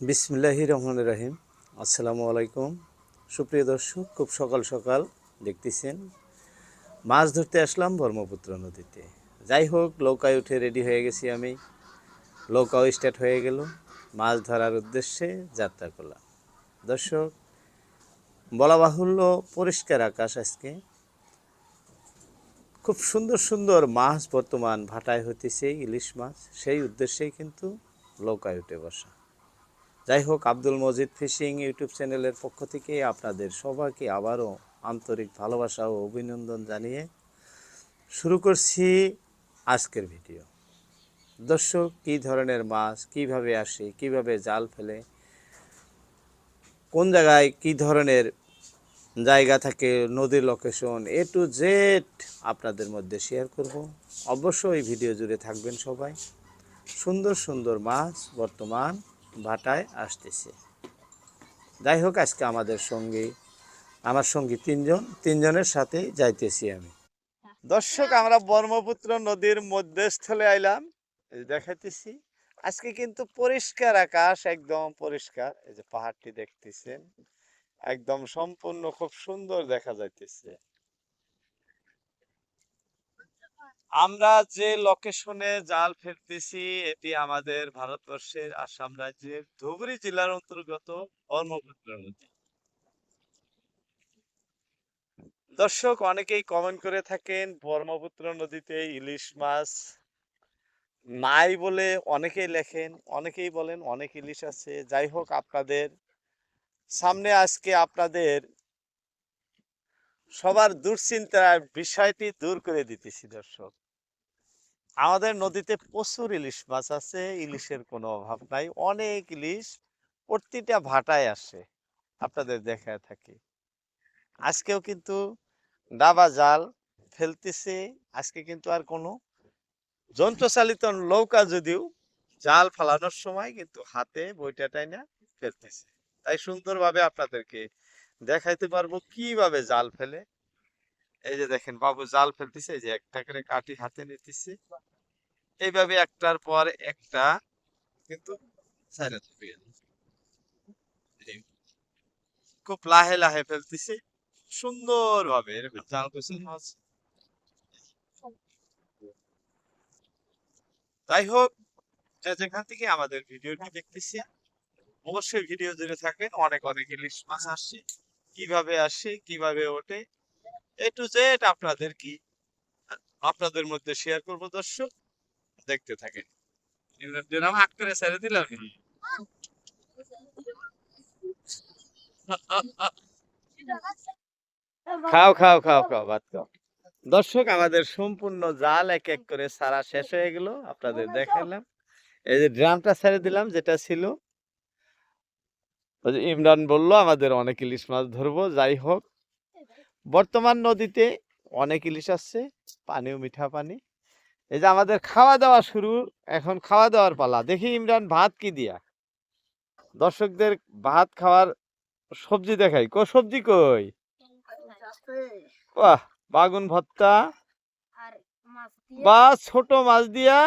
বিসমিল্লাহি রহমান রাহিম। আসসালামু আলাইকুম। সুপ্রিয় দর্শক, খুব সকাল সকাল দেখতেছেন। মাছ ধরতে আসলাম ব্রহ্মপুত্র নদীতে। যাই হোক, নৌকায় উঠে রেডি হয়ে গেছি আমি। নৌকাও স্টার্ট হয়ে গেল। মাছ ধরার উদ্দেশ্যে যাত্রা করলাম। দর্শক, বলা বাহুল্য পরিষ্কার আকাশ আজকে। খুব সুন্দর সুন্দর মাছ বর্তমান ভাটায় হইতেছে ইলিশ মাছ। সেই উদ্দেশ্যেই কিন্তু নৌকায় উঠে বসা। যাই হোক, আব্দুল মজিদ ফিশিং ইউটিউব চ্যানেলের পক্ষ থেকে আপনাদের সবাইকে আবারও আন্তরিক ভালোবাসা ও অভিনন্দন জানিয়ে শুরু করছি আজকের ভিডিও। দর্শক, কী ধরনের মাছ, কীভাবে আসে, কীভাবে জাল ফেলে, কোন জায়গায় কি ধরনের জায়গা থাকে, নদীর লোকেশন এ টু জেড আপনাদের মধ্যে শেয়ার করব। অবশ্যই ভিডিও জুড়ে থাকবেন সবাই। সুন্দর সুন্দর মাছ বর্তমান ভাটায় আসতেছে। যাই হোক, আজকে আমাদের সঙ্গে, আমার সঙ্গী তিনজন, তিনজনের সাথে যাইতেছি আমি। দর্শক, আমরা ব্রহ্মপুত্র নদীর মধ্যস্থলে আইলাম। দেখাইতেছি। আজকে কিন্তু পরিষ্কার আকাশ, একদম পরিষ্কার। এই যে পাহাড়টি দেখতেছেন, একদম সম্পূর্ণ খুব সুন্দর দেখা যাইতেছে। আমরা যে লোকেশনে জাল ফেলতেছি, এটি আমাদের ভারতবর্ষের আসাম রাজ্যের ধুবড়ী জেলার অন্তর্গত ব্রহ্মপুত্র নদী দর্শক, অনেকেই কমেন্ট করে থাকেন, ব্রহ্মপুত্র নদীতে ইলিশ মাছ নাই বলে অনেকেই লেখেন, অনেকেই বলেন অনেক ইলিশ আছে। যাই হোক, আপনাদের সামনে আজকে আপনাদের সবার দুশ্চিন্তার বিষয়টি দূর করে দিতেছি, দর্শক। আমাদের নদীতে প্রচুর ইলিশ মাছ আছে, ইলিশের কোনো অভাব নাই। অনেক ইলিশ প্রতিটা ভাটায় আসে, আপনাদের দেখায় থাকি। আজকেও কিন্তু ডাবা জাল ফেলতেছে, আজকে কিন্তু আর কোনো যন্ত্রচালিত নৌকা যদিও জাল ফালানোর সময় কিন্তু হাতে বইটা টাইনা ফেলতেছে। তাই সুন্দরভাবে আপনাদেরকে দেখাইতে পারব কীভাবে জাল ফেলে এই যে দেখেন, বাবু জাল ফেলতেছে, এই যে একটা করে কাঠি হাতে নিতেছে। এইভাবে একটার পর একটা কিন্তু খুব লাহে লাহে ফেলতেছে সুন্দর ভাবে এরকম জাল মাছ যাই হোক যেখান থেকে আমাদের ভিডিওটি দেখতেছি অবশ্যই ভিডিও জুড়ে থাকবেন। অনেক অনেক ইলিশ মাছ আসছে। কীভাবে আসে, কীভাবে ওঠে টু জেড আপনাদের কি? আপনাদের মধ্যে শেয়ার করব দর্শক, দেখতে থাকেন। খাও খাও খাও খাও, ভাত খাও। দর্শক, আমাদের সম্পূর্ণ জাল এক এক করে সারা শেষ হয়ে গেল। আপনাদের দেখালাম এই যে ড্রামটা ছেড়ে দিলাম, যেটা ছিল। ইমরান বলল, আমাদের অনেক ইলিশ মাছ ধরবো, যাই হোক। বর্তমান নদীতে অনেক ইলিশ আসছে, পানিও মিঠা পানি। এই যে আমাদের খাওয়া দাওয়া শুরু, এখন খাওয়া দাওয়ার পালা। দেখি ইমরান, ভাত কি দিয়া? দর্শকদের ভাত খাওয়ার সবজি দেখাই। কো, সবজি কই? বাহ, বাগুন দিয়ে বা, ছোট মাছ দিয়া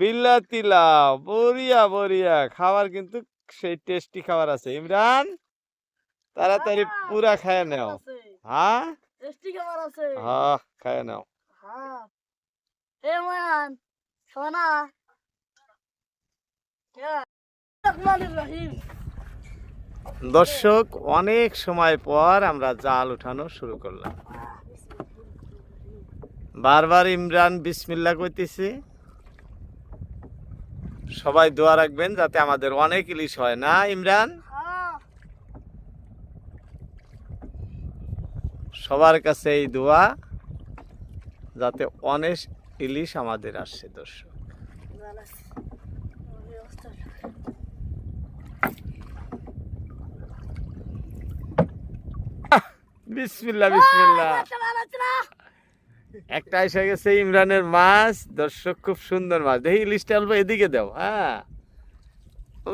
বিলেতি লাউ বরিয়া বরিয়া খাবার কিন্তু সেই টেস্টি খাবার আছে। ইমরান, তাড়াতাড়ি পুরা খায় নাও। হ্যাঁ? টেস্টি খাবার আছে। হ্যাঁ খায় নাও। হ্যাঁ। এ মান সোনা। দর্শক অনেক সময় পর আমরা জাল উঠানো শুরু করলাম। বারবার ইমরান বিসমিল্লা কইতেছে। সবাই দোয়া রাখবেন যাতে আমাদের অনেক ইলিশ হয়। না ইমরান হ্যাঁ সবার কাছে এই দোয়া, যাতে অনেক ইলিশ আমাদের আসছে দর্শক। বিসমিল্লা বিসমিল্লা একটা এসে গেছে ইমরানের মাছ। দর্শক, খুব সুন্দর মাছ। দেখি ইলিশটা অল্প এদিকে দাও হ্যাঁ।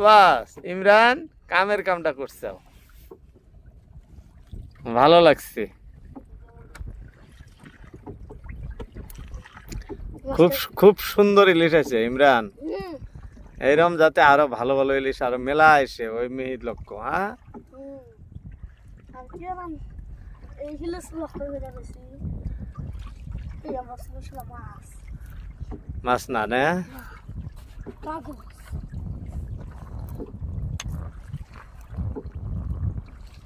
বাস, ইমরান কামের কামটা করছে। ভালো লাগছে। খুব খুব সুন্দর ইলিশ আছে ইমরান। এইরকম যাতে আরও ভালো ভালো ইলিশ আরও মেলা এসে ওই মিহির লক্ষ্য হ্যাঁ? মাছ না না?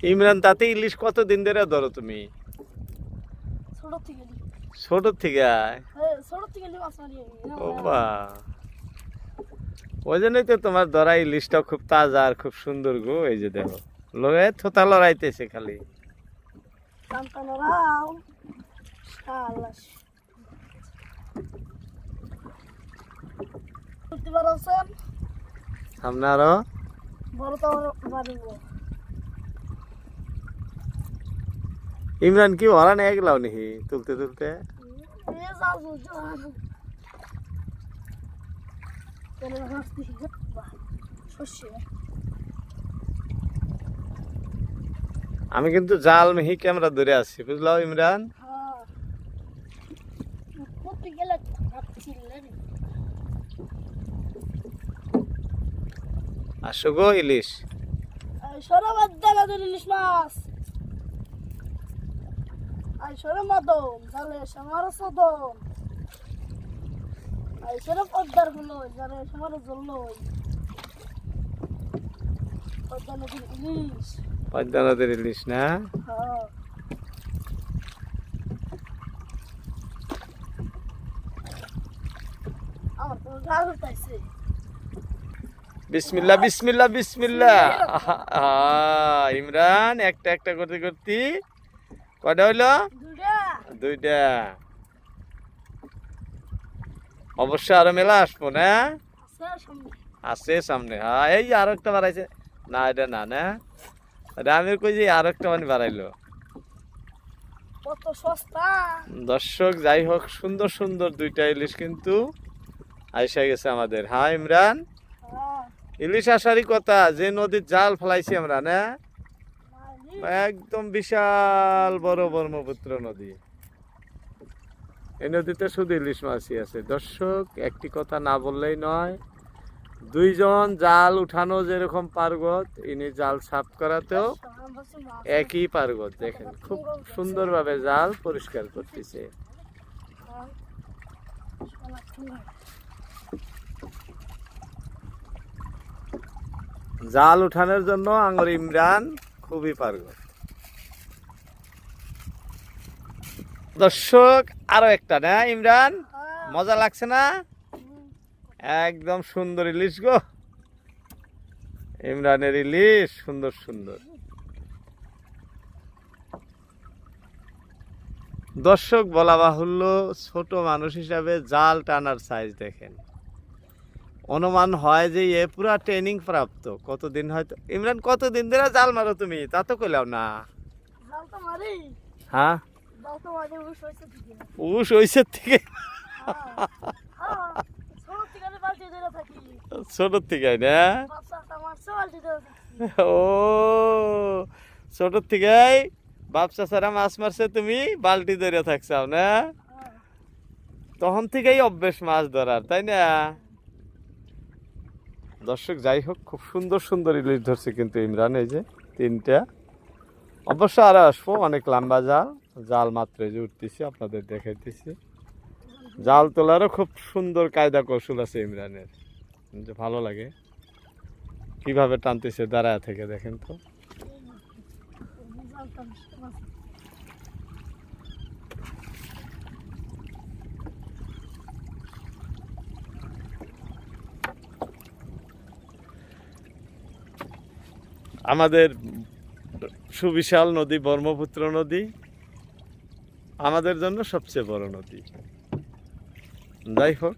ইমরান তাতে ইলিশ কত দিন ধরে ধরো তুমি? ছোট থেকে। ছোট থেকে? ও বা ওই জন্যই তো তোমার ধরা ইলিশটা খুব তাজা আর খুব সুন্দর গো এই যে দেখো। লয়ে থোতা লড়াইতেছে খালি। সামনে আরও ইমরান কি ওরা নিয়ে গেলাও নাকি তুলতে তুলতে? আমি কিন্তু জাল মিহি ক্যামেরা ধরে আছি বুঝলাও ইমরান? আসো গো ইলিশ। সরে বাদ দেখা ইলিশ মাছ। আই সরে মদন তাহলে সমার সরে পদ্মারগুলো যারে সমার জল পদ্মা নদীর ইলিশ। পদ্মা নদীর ইলিশ না? হ্যাঁ। বিসমিল্লা বিসমিল্লা বিসমিল্লা ইমরান একটা একটা করতে করতে। কয়টা হইল? দুইটা। অবশ্য আরও মেলা আসব না? আছে সামনে। হ্যাঁ এই আর একটা বাড়াইছে। না এটা না না? এটা আমি কই যে আর একটা মানে বাড়াইলো। দর্শক যাই হোক সুন্দর সুন্দর দুইটা ইলিশ কিন্তু আইসা গেছে আমাদের। হ্যাঁ ইমরান? হ্যাঁ। ইলিশ আসারই কথা যে নদীর জাল ফেলাইছি আমরা না? একদম বিশাল বড় ব্রহ্মপুত্র নদী। এই নদীতে শুধু ইলিশ মাছই আছে। দর্শক, একটি কথা না বললেই নয়, দুইজন জাল উঠানো যেরকম পার্গত ইনি জাল সাফ করাতেও একই পার্গত দেখেন, খুব সুন্দরভাবে জাল পরিষ্কার করতেছে। জাল উঠানোর জন্য আঙর ইমরান খুবই পার্গত দর্শক, আরও একটা না, ইমরান? মজা লাগছে না? একদম সুন্দর ইলিশ গো। ইমরানের ইলিশ, সুন্দর সুন্দর। দর্শক, বলা বাহুল্য, ছোট মানুষ হিসাবে জাল টানার সাইজ দেখেন। অনুমান হয় যে এ পুরা ট্রেনিং প্রাপ্ত। কতদিন হয়তো ইমরান কতদিন ধরে জাল মারো তুমি? তা তো কইলাও না। হ্যাঁ? জাল তো মারি উস থেকে হ্যাঁ ছোট থেকে ছোট থেকে না? ও ছোট থেকে বাপ চাচারা মাছ মারছে তুমি বালতি ধরে থাকছাও না? হ্যাঁ। তখন থেকেই অভ্যেস মাছ ধরার তাই না? দর্শক, যাই হোক, খুব সুন্দর সুন্দর ইলিশ ধরছে কিন্তু ইমরান, এই যে তিনটা। অবশ্য আরও আসব, অনেক লম্বা জাল জাল মাত্র এই যে উঠতেছি, আপনাদের দেখাইতেছি। জাল তোলারও খুব সুন্দর কায়দা কৌশল আছে ইমরানের, যে ভালো লাগে। কীভাবে টানতেছে, দাঁড়ায় থেকে দেখেন তো। আমাদের সুবিশাল নদী, ব্রহ্মপুত্র নদী আমাদের জন্য সবচেয়ে বড় নদী। যাই হোক,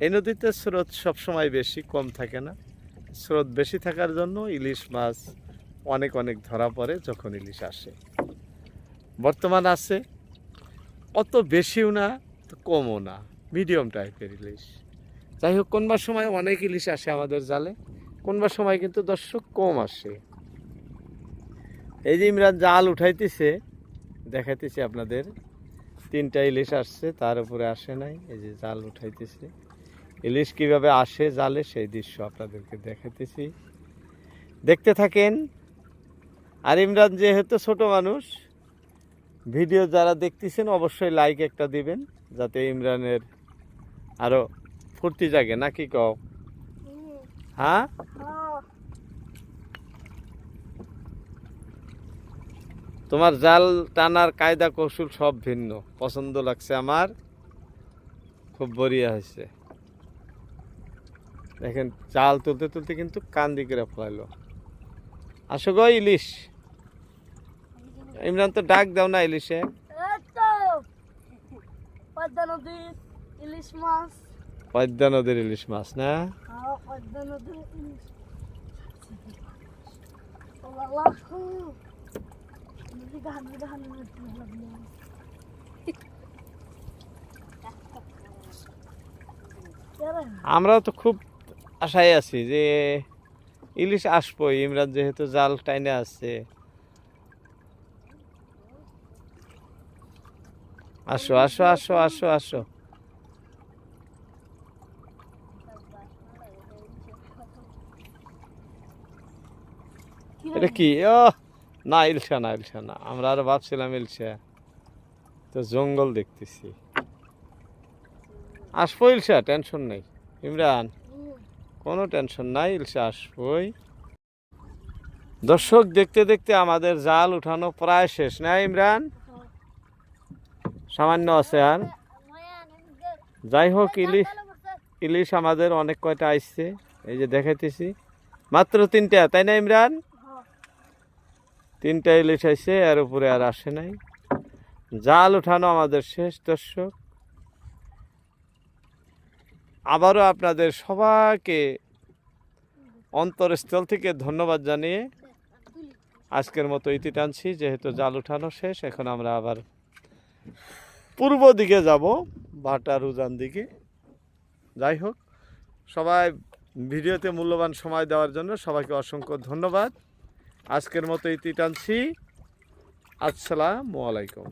এই নদীতে স্রোত সবসময় বেশি, কম থাকে না। স্রোত বেশি থাকার জন্য ইলিশ মাছ অনেক অনেক ধরা পড়ে যখন ইলিশ আসে। বর্তমান আছে অত বেশিও না কমও না। মিডিয়াম টাইপের ইলিশ। যাই হোক কোনবার সময় অনেক ইলিশ আসে আমাদের জালে। কোনবার সময় কিন্তু দর্শক কম আসে। এই যে ইমরান জাল উঠাইতেছে, দেখাইতেছে আপনাদের। তিনটা ইলিশ আসছে, তার উপরে আসে নাই, এই যে জাল উঠাইতেছে। ইলিশ কীভাবে আসে জালে, সেই দৃশ্য আপনাদেরকে দেখাইতেছি। দেখতে থাকেন, আর ইমরান যেহেতু ছোট মানুষ, ভিডিও যারা দেখতেছেন, অবশ্যই লাইক একটা দিবেন, যাতে ইমরানের আরও ফুর্তি জাগে। নাকি কও? হ্যাঁ? তোমার জাল, টানার কায়দা, কৌশল সব ভিন্ন। পছন্দ লাগছে আমার। খুব বড়িয়া হয়েছে। দেখেন জাল তুলতে তুলতে কিন্তু কান্দি করে ফেলাইলো। আসো গো, ইলিশ। ইমরান তো ডাক দাও না ইলিশে। ইলিশ মাছ। পদ্মা নদীর ইলিশ মাছ না আমরাও তো খুব আশায় আছি যে ইলিশ আসব ইমরান যেহেতু জাল টাইনে আছে আসো আসো আসো আসো আসো এটা কি? ও, না, ইলশা না ইলশা না। আমরা আরও ভাবছিলাম ইলশা। তো জঙ্গল দেখতেছি। আসব ইলশা, টেনশন নেই। ইমরান, কোনো টেনশন নাই, ইলশা আসবই। দর্শক, দেখতে দেখতে আমাদের জাল উঠানো প্রায় শেষ, না ইমরান? সামান্য আছে আর। যাই হোক ইলিশ ইলিশ আমাদের অনেক কয়টা আসছে এই যে দেখাইতেছি। মাত্র তিনটা, তাই না ইমরান? তিনটা ইলিশ আসছে এর উপরে আর আসে নাই। জাল উঠানো আমাদের শেষ দর্শক। আবারও আপনাদের সবাইকে অন্তরস্থল থেকে ধন্যবাদ জানিয়ে আজকের মতো ইতি টানছি, যেহেতু জাল উঠানো শেষ, এখন আমরা আবার পূর্ব দিকে যাব, ভাটার উজান দিকে। যাই হোক, সবাই ভিডিওতে মূল্যবান সময় দেওয়ার জন্য সবাইকে অসংখ্য ধন্যবাদ। আজকের মতো ইতি টানছি আসসালামু আলাইকুম।